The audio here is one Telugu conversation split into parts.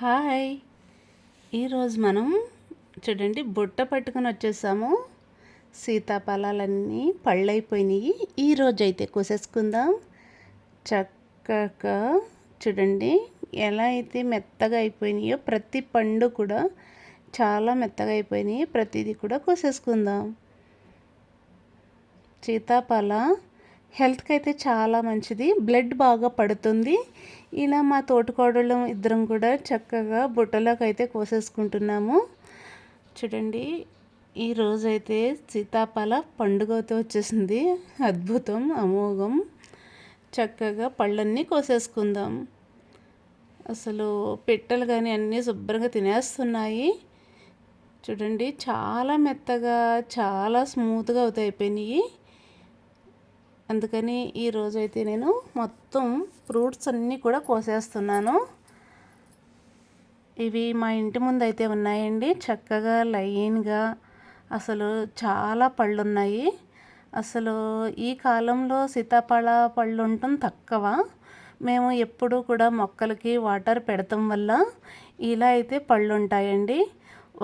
హాయ్. ఈరోజు మనం చూడండి బుట్ట పట్టుకొని వచ్చేసాము. సీతాఫలాలన్నీ పళ్ళైపోయినాయి. ఈరోజు అయితే కోసేసుకుందాం. చక్కగా చూడండి ఎలా అయితే మెత్తగా అయిపోయినాయో ప్రతి పండు కూడా చాలా మెత్తగా అయిపోయినాయి. ప్రతిదీ కూడా కోసేసుకుందాం. సీతాఫల హెల్త్కి అయితే చాలా మంచిది. బ్లడ్ బాగా పడుతుంది. ఇలా మా తోటకోడళ్ళు ఇద్దరం కూడా చక్కగా బుట్టలోకి అయితే కోసేసుకుంటున్నాము. చూడండి ఈ రోజైతే సీతాఫల పండుగతో వచ్చేసింది. అద్భుతం అమోఘం. చక్కగా పళ్ళన్నీ కోసేసుకుందాం. అసలు పిట్టలు కానీ అన్నీ శుభ్రంగా తినేస్తున్నాయి. చూడండి చాలా మెత్తగా చాలా స్మూత్గా అవుతాయిపోయినాయి అందుకని ఈరోజు అయితే నేను మొత్తం ఫ్రూట్స్ అన్నీ కూడా కోసేస్తున్నాను. ఇవి మా ఇంటి ముందు అయితే ఉన్నాయండి. చక్కగా లైన్గా అసలు చాలా పళ్ళు ఉన్నాయి అసలు ఈ కాలంలో సీతాఫల పళ్ళు ఉండటం తక్కువ. మేము ఎప్పుడూ కూడా మొక్కలకి వాటర్ పెడతాం వల్ల ఇలా అయితే పళ్ళు ఉంటాయండి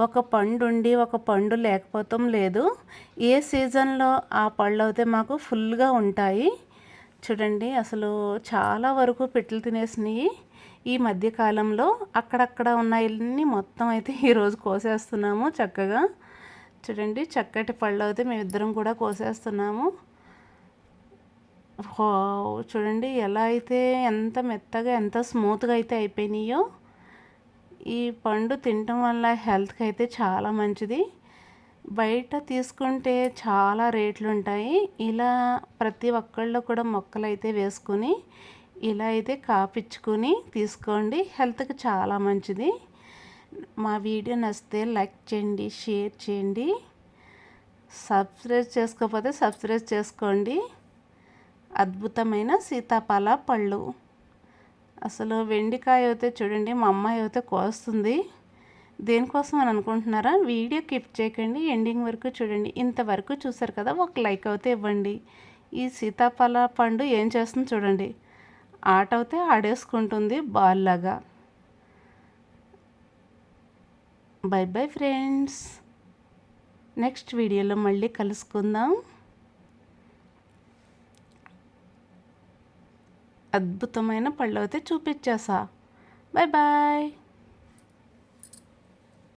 ఒక పండు ఉండి ఒక పండు లేకపోవటం లేదు. ఏ సీజన్లో ఆ పళ్ళు అయితే మాకు ఫుల్గా ఉంటాయి? చూడండి అసలు చాలా వరకు పెట్టులు తినేసినాయి. ఈ మధ్యకాలంలో అక్కడక్కడ ఉన్నాయన్నీ మొత్తం అయితే ఈరోజు కోసేస్తున్నాము చక్కగా. చూడండి చక్కటి పళ్ళు అయితే మేమిద్దరం కూడా కోసేస్తున్నాము. చూడండి ఎలా అయితే ఎంత మెత్తగా ఎంత స్మూత్గా అయితే అయిపోయినాయో. ఈ పండు తినటం వల్ల హెల్త్కి అయితే చాలా మంచిది. బయట తీసుకుంటే చాలా రేట్లు ఉంటాయి ఇలా ప్రతి ఒక్కళ్ళు కూడా మొక్కలు అయితే వేసుకుని ఇలా అయితే కాపించుకొని తీసుకోండి. హెల్త్కి చాలా మంచిది. మా వీడియో నచ్చితే లైక్ చేయండి షేర్ చేయండి. సబ్స్క్రైబ్ చేసుకోకపోతే సబ్స్క్రైబ్ చేసుకోండి. అద్భుతమైన సీతాఫల పళ్ళు. అసలు వెండికాయ అయితే చూడండి మా అమ్మాయి అయితే కోస్తుంది. దేనికోసం అని అనుకుంటున్నారా? వీడియో కిప్ చేయకండి ఎండింగ్ వరకు చూడండి. ఇంతవరకు చూసారు కదా ఒక లైక్ అయితే ఇవ్వండి. ఈ సీతాఫల పండు ఏం చేస్తుంది చూడండి. ఆట అయితే ఆడేసుకుంటుంది బాల్ లాగా బై బై ఫ్రెండ్స్. నెక్స్ట్ వీడియోలో మళ్ళీ కలుసుకుందాం. అద్భుతమైన పళ్ళు అయితే చూపించేసా. Bye bye